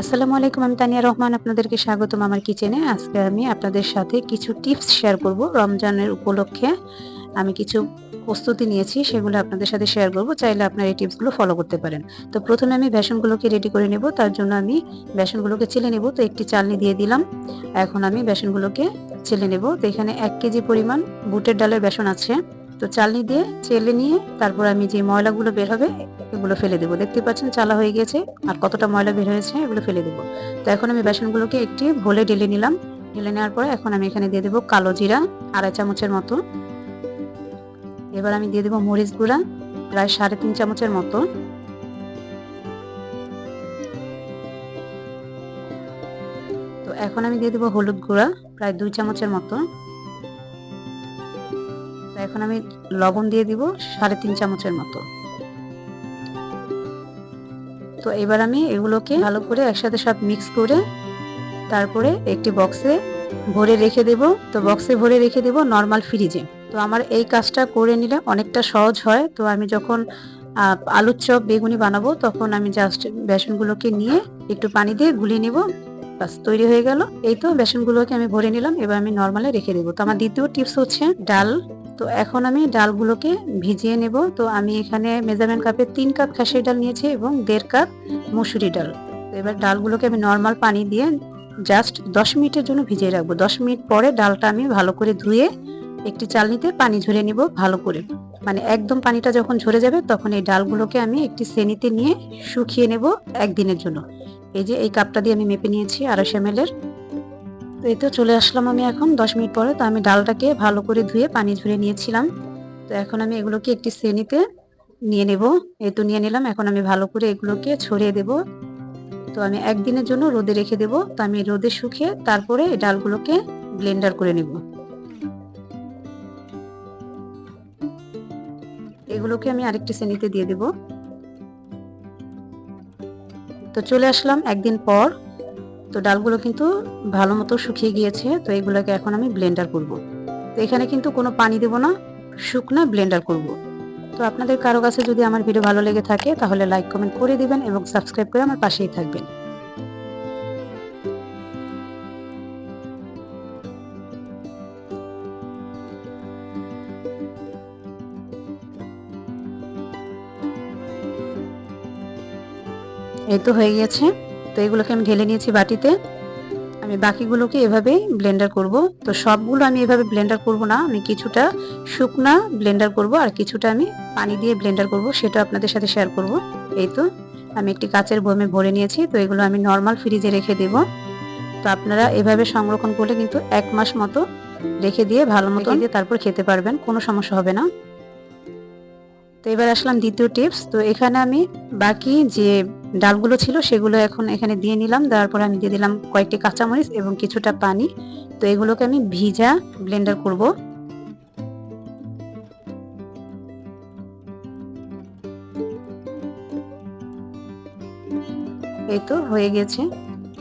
আসসালামু আলাইকুম, আমি তানিয়া রহমান আপনাদেরকে স্বাগতম আমার কিচেনে। আজকে আমি আপনাদের সাথে কিছু টিপস শেয়ার করব রমজানের উপলক্ষে। আমি কিছু প্রস্তুতি নিয়েছি, সেগুলো আপনাদের সাথে শেয়ার করব। চাইলে আপনারা এই টিপসগুলো ফলো করতে পারেন। তো প্রথমে আমি বেসনগুলোকে রেডি করে নেব, তার জন্য আমি বেসনগুলোকে চেলে নেব। তো একটি চালনি দিয়ে দিলাম। এখন আমি বেসনগুলোকে চেলে নেব। তো এখানে এক কেজি পরিমাণ বুটের ডালের বেসন আছে। তো চালনি দিয়ে চেলে নিয়ে তারপর আমি যে ময়লাগুলো বের হবে, এগুলো ফেলে দেবো। দেখতে পাচ্ছেন চালা হয়ে গেছে আর কতটা ময়লা বের হয়েছে এগুলো ফেলে দেবো। তো এখন আমি বেসনগুলোকে একটি ভোলে ঢেলে নিলাম। ঢেলে নেওয়ার পরে এখন আমি এখানে দিয়ে দেবো কালো জিরা আড়াই চামচের মতো। এবার আমি দিয়ে দেবো মরিচ গুঁড়া প্রায় সাড়ে তিন চামচের মতো। তো এখন আমি দিয়ে দেবো হলুদ গুঁড়া প্রায় দুই চামচের মতো। এখন আমি লবণ দিয়ে দিব সাড়ে তিন চামচের মতো। তো এবার আমি এগুলোকে ভালো করে একসাথে সব মিক্স করে তারপরে একটি বক্সে ভরে রেখে দেব। তো বক্সে ভরে রেখে দেব নর্মাল ফ্রিজে তো আমার এই কাজটা করে নিলে অনেকটা সহজ হয়। তো আমি যখন আলুর চপ, বেগুনি বানাবো তখন আমি জাস্ট বেসনগুলোকে নিয়ে একটু পানি দিয়ে গুলিয়ে নেব। বাস তৈরি হয়ে গেল। এই তো বেসনগুলোকে আমি ভরে নিলাম। এবার আমি নর্মালে রেখে দেবো। তো আমার দ্বিতীয় টিপস হচ্ছে ডাল তো এখন আমি ডালগুলোকে ভিজিয়ে নেব। তো আমি এখানে মেজারমেন্ট কাপে তিন কাপ খাসির ডাল নিয়েছি এবং দেড় কাপ মুসুরি ডাল। এবার ডালগুলোকে আমি নর্মাল পানি দিয়ে জাস্ট দশ মিনিটের জন্য ভিজিয়ে রাখব। দশ মিনিট পরে ডালটা আমি ভালো করে ধুয়ে একটি চালনিতে পানি ঝরে নিব ভালো করে। মানে একদম পানিটা যখন ঝরে যাবে তখন এই ডালগুলোকে আমি একটি শ্রেণীতে নিয়ে শুকিয়ে নেব একদিনের জন্য। এই যে এই কাপটা দিয়ে আমি মেপে নিয়েছি আড়াইশো এম এই তো চলে আসলাম আমি এখন, দশ মিনিট পরে। তো আমি ডালটাকে ভালো করে ধুয়ে পানি ঝরে নিয়েছিলাম। তো এখন আমি এগুলোকে একটি শ্রেণীতে নিয়ে নেব। এই তো নিয়ে নিলাম। এখন আমি ভালো করে এগুলোকে ছড়িয়ে দেব। তো আমি একদিনের জন্য রোদে রেখে দেব। তো আমি রোদে শুকিয়ে তারপরে এই ডালগুলোকে ব্লেন্ডার করে নেব। এগুলোকে আমি আরেকটি শ্রেণীতে দিয়ে দেব। তো চলে আসলাম একদিন পর। তো ডালগুলো কিন্তু ভালো মতো শুকিয়ে গিয়েছে, তো এগুলোকে এখন আমি ব্লেন্ডার করব। তো এখানে কিন্তু কোনো পানি দেব না, শুকনা ব্লেন্ডার করব। তো আপনাদের কারও কাছে যদি আমার ভিডিও ভালো লেগে থাকে, তাহলে লাইক কমেন্ট করে দিবেন এবং সাবস্ক্রাইব করে আমার পাশেই থাকবেন। এই তো হয়ে গেছে তো এগুলোকে আমি ঢেলে নিয়েছি বাটিতে। আমি বাকিগুলোকে এভাবেই ব্লেন্ডার করব। তো সবগুলো আমি এভাবে ব্লেন্ডার করব না আমি কিছুটা শুকনা ব্লেন্ডার করব আর কিছুটা আমি পানি দিয়ে ব্লেন্ডার করব সেটা আপনাদের সাথে শেয়ার করব। এই তো আমি একটি কাচের বয়মে ভরে নিয়েছি তো এগুলো আমি নর্মাল ফ্রিজে রেখে দেব। তো আপনারা এভাবে সংরক্ষণ করলে কিন্তু এক মাস মতো রেখে দিয়ে ভালো মতো দিয়ে তারপর খেতে পারবেন কোনো সমস্যা হবে না। তো এবার আসলাম দ্বিতীয় টিপস তো এখানে আমি বাকি যে ডালগুলো ছিল, সেগুলো এখন এখানে দিয়ে নিলাম। দেওয়ার পরে আমি দিয়ে দিলাম কয়েকটি কাঁচামরিচ এবং কিছুটা পানি। তো এগুলোকে আমি ভিজা ব্লেন্ডার করব। এই তো হয়ে গেছে।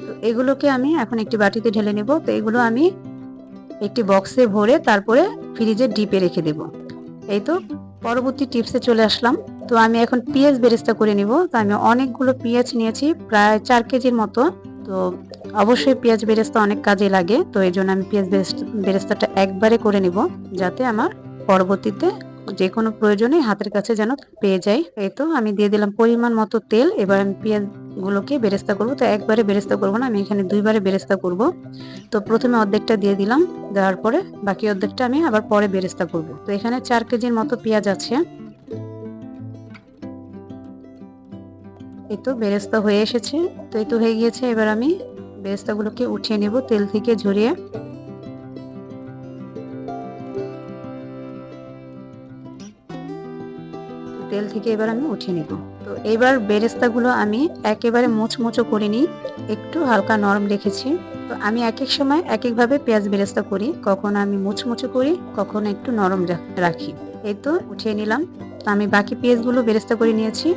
তো এগুলোকে আমি এখন একটি বাটিতে ঢেলে নেব। তো এগুলো আমি একটি বক্সে ভরে তারপরে ফ্রিজে ডিপে রেখে দেব। এই তো পরবর্তী টিপসে চলে আসলাম। তো আমি এখন পেঁয়াজ বেরেস্তা করে নিব। তো আমি অনেকগুলো পেঁয়াজ নিয়েছি, প্রায় চার কেজির মতো। তো অবশ্যই পেঁয়াজ বেরেস্তা অনেক কাজে লাগে। তো এই জন্য আমি পেঁয়াজ বেরেস্তাটা একবারে করে নিব, যাতে আমার পরবর্তীতে যে কোনো প্রয়োজনে হাতের কাছে যেন পেয়ে যাই এই তো আমি দিয়ে দিলাম পরিমাণ মতো তেল। এবার আমি পেঁয়াজ গুলোকে বেরেস্তা করব। তো একবারে বেরেস্তা করব না, আমি এখানে দুইবারে বেরেস্তা করব। তো প্রথমে অর্ধেকটা দিয়ে দিলাম, দেওয়ার পরে বাকি অর্ধেকটা আমি আবার পরে বেরেস্তা করব। তো এখানে চার কেজির মতো পেঁয়াজ আছে। এই তো বেরেস্তা হয়ে এসেছে। তো এই তো হয়ে গিয়েছে। এবার আমি বেরেস্তাগুলোকে উঠিয়ে নেব তেল থেকে ঝরিয়ে। তেল থেকে এবার আমি উঠিয়ে নেব। তো এবার বেরেস্তাগুলো আমি একেবারে মুচমুচো করিনি একটু হালকা নরম রেখেছি। তো আমি এক এক সময় এক একভাবে পেঁয়াজ বেরেস্তা করি। কখনো আমি মুচমুচো করি, কখনো একটু নরম রাখি। এই তো উঠিয়ে নিলাম। তো আমি বাকি পেঁয়াজগুলো বেরেস্তা করে নিয়েছি।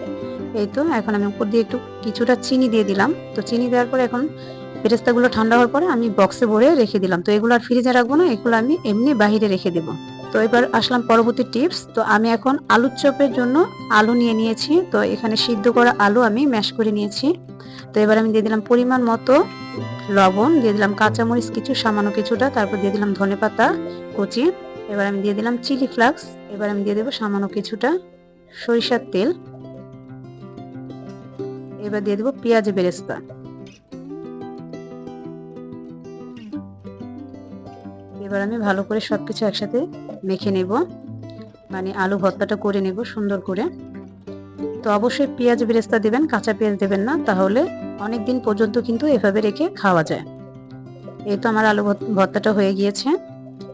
এই তো, এখন আমি উপর দিয়ে একটু কিছুটা চিনি দিয়ে দিলাম। তো চিনি দেওয়ার পরে এখন বেরেস্তাগুলো ঠান্ডা হওয়ার পরে আমি বক্সে ভরে রেখে দিলাম। তো এগুলো আর ফ্রিজে রাখব না, এগুলো আমি এমনি বাহিরে রেখে দেবো। তো এবার আসলাম পরবর্তী টিপস তো আমি এখন আলুর চপের জন্য আলু নিয়ে নিয়েছি। তো এখানে সিদ্ধ করা আলু আমি ম্যাশ করে নিয়েছি। তো এবার আমি দিয়ে দিলাম পরিমাণ মতো লবণ, দিয়ে দিলাম কাঁচামরিচ কিছু, সামান্য কিছুটা, তারপর দিয়ে দিলাম ধনে পাতা, কুচি। এবার আমি দিয়ে দিলাম চিলি ফ্লাক্স এবার আমি দিয়ে দেবো সামান্য কিছুটা সরিষার তেল। এবার দিয়ে দেবো পেঁয়াজ বেরেস্তা। এবার আমি ভালো করে সবকিছু একসাথে মেখে নেব। মানে আলু ভর্তাটা করে নেব সুন্দর করে। তো অবশ্যই পেঁয়াজ বেরেস্তা দেবেন, কাঁচা পেঁয়াজ দেবেন না, তাহলে অনেক দিন পর্যন্ত কিন্তু এভাবে রেখে খাওয়া যায়। এই তো আমার আলু ভর্তাটা হয়ে গিয়েছে।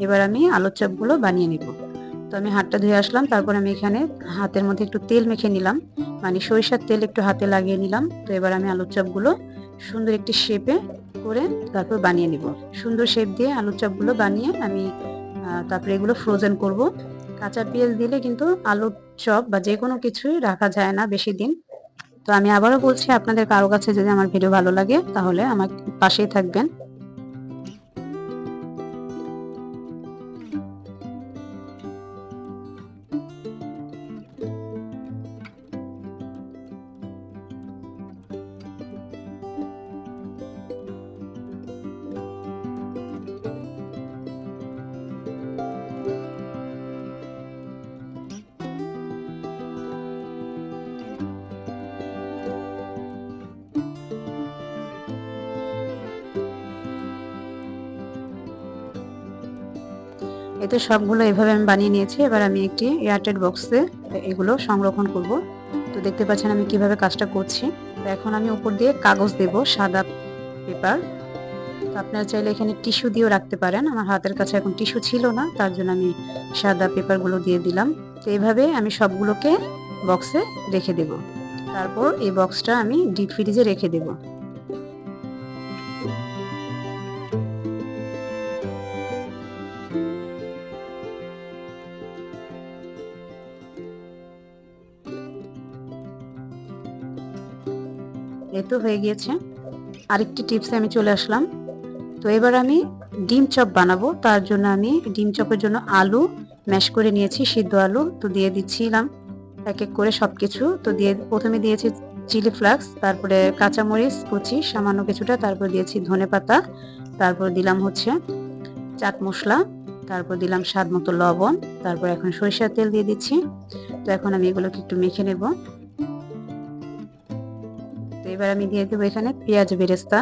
এবার আমি আলুর চপগুলো বানিয়ে নিব। তো আমি হাতটা ধুয়ে আসলাম, তারপর আমি এখানে হাতের মধ্যে একটু তেল মেখে নিলাম। মানে সরিষার তেল একটু হাতে লাগিয়ে নিলাম। তো এবার আমি আলুর চপগুলো সুন্দর একটি শেপে করে তারপর বানিয়ে নিব। সুন্দর শেপ দিয়ে আলুর চপগুলো বানিয়ে আমি তারপরে এগুলো ফ্রোজেন করব। কাঁচা পেঁয়াজ দিলে কিন্তু আলুর চপ বা যে কোনো কিছুই রাখা যায় না বেশি দিন তো আমি আবারও বলছি, আপনাদের কারও কাছে যদি আমার ভিডিও ভালো লাগে, তাহলে আমার পাশেই থাকবেন। এতে সবগুলো এভাবে আমি বানিয়ে নিয়েছি। এবার আমি একটি এয়ারটেড বক্সে এগুলো সংরক্ষণ করব। তো দেখতে পাচ্ছেন আমি কীভাবে কাজটা করছি। তো এখন আমি উপর দিয়ে কাগজ দেব, সাদা পেপার। তো আপনারা চাইলে এখানে টিস্যু দিয়েও রাখতে পারেন। আমার হাতের কাছে এখন টিস্যু ছিল না, তার জন্য আমি সাদা পেপারগুলো দিয়ে দিলাম। তো এইভাবে আমি সবগুলোকে বক্সে রেখে দেব। তারপর এই বক্সটা আমি ডিপ ফ্রিজে রেখে দেবো। তো হয়ে গিয়েছে। আরেকটি টিপসে আমি চলে আসলাম। তো এবার আমি ডিম চপ বানাবো। তার জন্য আমি ডিম চপের জন্য আলু ম্যাশ করে নিয়েছি, সিদ্ধ আলু। তো দিয়ে দিচ্ছিলাম এক এক করে সব কিছু তো দিয়ে প্রথমে দিয়েছি চিলি ফ্লাক্স, তারপরে কাঁচামরিচ কুচি, সামান্য কিছুটা, তারপর দিয়েছি ধনে পাতা, তারপর দিলাম হচ্ছে চাট মশলা, তারপর দিলাম স্বাদ মতো লবণ, তারপর এখন সরিষার তেল দিয়ে দিচ্ছি। তো এখন আমি এগুলোকে একটু মেখে নেব। এবার আমি দিয়ে দেবো এখানে পেঁয়াজ বেরেস্তা।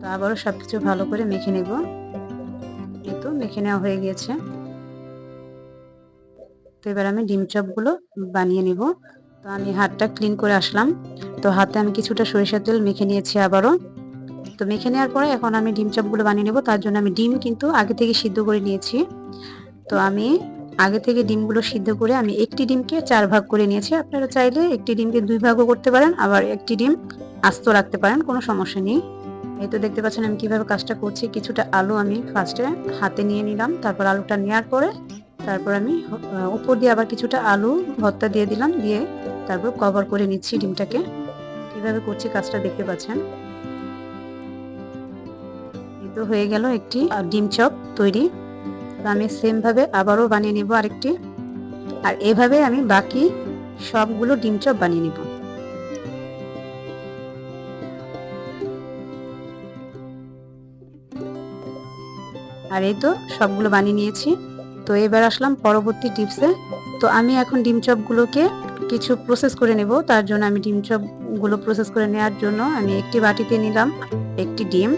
তো আবারও সবকিছু ভালো করে মেখে নেব। কিন্তু মেখে নেওয়া হয়ে গিয়েছে। তো এবার আমি ডিম চপগুলো বানিয়ে নিব। তো আমি হাতটা ক্লিন করে আসলাম। তো হাতে আমি কিছুটা সরিষার তেল মেখে নিয়েছি আবারও। তো মেখে নেওয়ার পরে এখন আমি ডিম চপগুলো বানিয়ে নেব। তার জন্য আমি ডিম কিন্তু আগে থেকে সিদ্ধ করে নিয়েছি। তো আমি আগে থেকে ডিমগুলো সিদ্ধ করে আমি একটি ডিমকে চার ভাগ করে নিয়েছি। আপনারা চাইলে একটি ডিমকে দুই ভাগও করতে পারেন, আবার একটি ডিম আস্ত রাখতে পারেন, কোনো সমস্যা নেই। এই তো দেখতে পাচ্ছেন আমি কীভাবে কাজটা করছি। কিছুটা আলু আমি ফার্স্টে হাতে নিয়ে নিলাম, তারপর আলুটা নেওয়ার পরে তারপর আমি উপর দিয়ে আবার কিছুটা আলু ভর্তা দিয়ে দিলাম, দিয়ে তারপর কভার করে নিচ্ছি ডিমটাকে। কীভাবে করছি কাজটা দেখতে পাচ্ছেন? এই তো হয়ে গেল একটি ডিম চপ তৈরি। তো আমি সেমভাবে আবারও বানিয়ে নেব আরেকটি। আর এভাবে আমি বাকি সবগুলো ডিম চপ বানিয়ে নেব। আর এই তো সবগুলো বানিয়ে নিয়েছি। তো এবার আসলাম পরবর্তী টিপসে তো আমি এখন ডিম চপগুলোকে কিছু প্রসেস করে নেব। তার জন্য আমি ডিম চপগুলো প্রসেস করে নেওয়ার জন্য আমি একটি বাটিতে নিলাম একটি ডিম।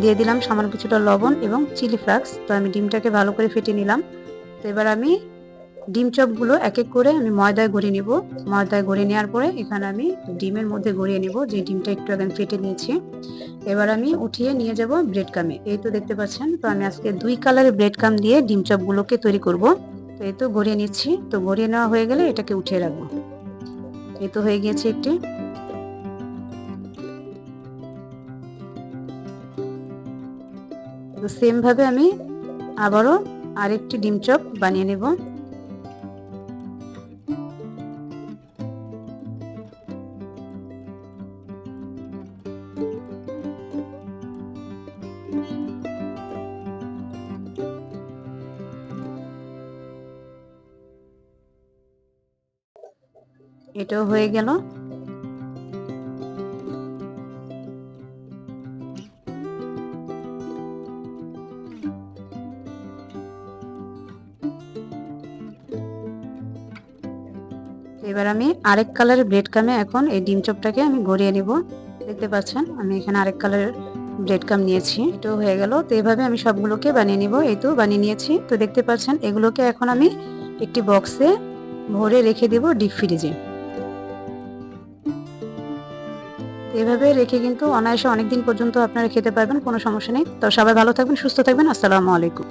দিয়ে দিলাম সামান্য কিছুটা লবণ এবং চিলি ফ্লাক্স। তো আমি ডিমটাকে ভালো করে ফেটে নিলাম। তো এবার আমি ডিম চপগুলো এক এক করে আমি ময়দায় গড়িয়ে নিব। ময়দায় গড়িয়ে নেওয়ার পরে এখানে আমি ডিমের মধ্যে গড়িয়ে নিব যে ডিমটা একটু আগে ফেটে নিয়েছি। এবার আমি উঠিয়ে নিয়ে যাব ব্রেড কামে। এই তো দেখতে পাচ্ছেন, তো আমি আজকে দুই কালারের ব্রেড কাম দিয়ে ডিম চপগুলোকে তৈরি করব। তো এই তো গড়িয়ে নিচ্ছি। তো গড়িয়ে নেওয়া হয়ে গেলে এটাকে উঠিয়ে রাখব। এই তো হয়ে গিয়েছে একটি তো সেমভাবে আমি আবারও আরেকটি ডিম চপ বানিয়ে নেব। এটাও হয়ে গেল। আমি আরেক কালারের ব্রেড কামে এখন এই ডিম চপটাকে আমি গড়িয়ে নিব। দেখতে পাচ্ছেন, আমি এখানে আরেক কালারের ব্রেড কাম নিয়েছি। এটাও হয়ে গেল। তো এভাবে আমি সবগুলোকে বানিয়ে নিব। এই তো বানিয়ে নিয়েছি। তো দেখতে পাচ্ছেন, এগুলোকে এখন আমি একটি বক্সে ভরে রেখে দেব ডিপ ফ্রিজে এভাবে রেখে কিন্তু অনায়াসে অনেকদিন পর্যন্ত আপনারা খেতে পারবেন, কোনো সমস্যা নেই। তো সবাই ভালো থাকবেন, সুস্থ থাকবেন। আসসালামু আলাইকুম।